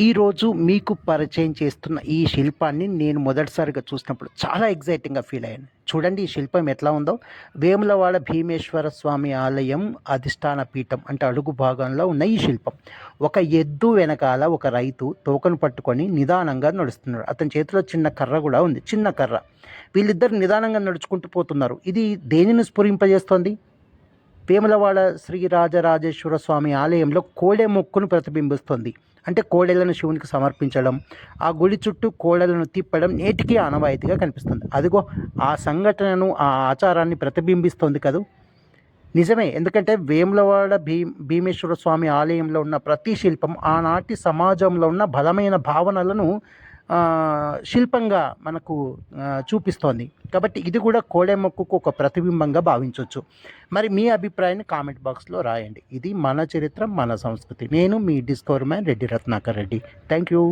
ఈరోజు మీకు పరిచయం చేస్తున్న ఈ శిల్పాన్ని నేను మొదటిసారిగా చూసినప్పుడు చాలా ఎగ్జైటింగ్గా ఫీల్ అయ్యాను. చూడండి ఈ శిల్పం ఎట్లా ఉందో. వేములవాడ భీమేశ్వర స్వామి ఆలయం అధిష్టాన పీఠం అంటే అడుగు భాగంలో ఉన్న ఈ శిల్పం. ఒక ఎద్దు వెనకాల ఒక రైతు తోకను పట్టుకొని నిదానంగా నడుస్తున్నాడు. అతని చేతిలో చిన్న కర్ర కూడా ఉంది. చిన్న కర్ర. వీళ్ళిద్దరు నిదానంగా నడుచుకుంటూ పోతున్నారు. ఇది దేనిని స్ఫురింపజేస్తోంది? వేములవాడ శ్రీ రాజరాజేశ్వర స్వామి ఆలయంలో కోడె మొక్కును ప్రతిబింబిస్తుంది. అంటే కోడెలను శివునికి సమర్పించడం ఆ గుడి చుట్టూ కోడెలను తిప్పడం నేటికి ఆనవాయితీగా కనిపిస్తుంది. అదిగో ఆ సంఘటనను ఆ ఆచారాన్ని ప్రతిబింబిస్తోంది కదూ? నిజమే ఎందుకంటే వేములవాడ భీ భీమేశ్వర స్వామి ఆలయంలో ఉన్న ప్రతి శిల్పం ఆనాటి సమాజంలో ఉన్న బలమైన భావనలను శిల్పంగా మనకు చూపిస్తోంది. కాబట్టి ఇది కూడా కోడెమక్కుకు ఒక ప్రతిబింబంగా భావించవచ్చు మరి మీ అభిప్రాయాన్ని కామెంట్ బాక్స్లో రాయండి. ఇది మన చరిత్ర మన సంస్కృతి. నేను మీ discover man Reddy Ratnakar Reddy. Thank you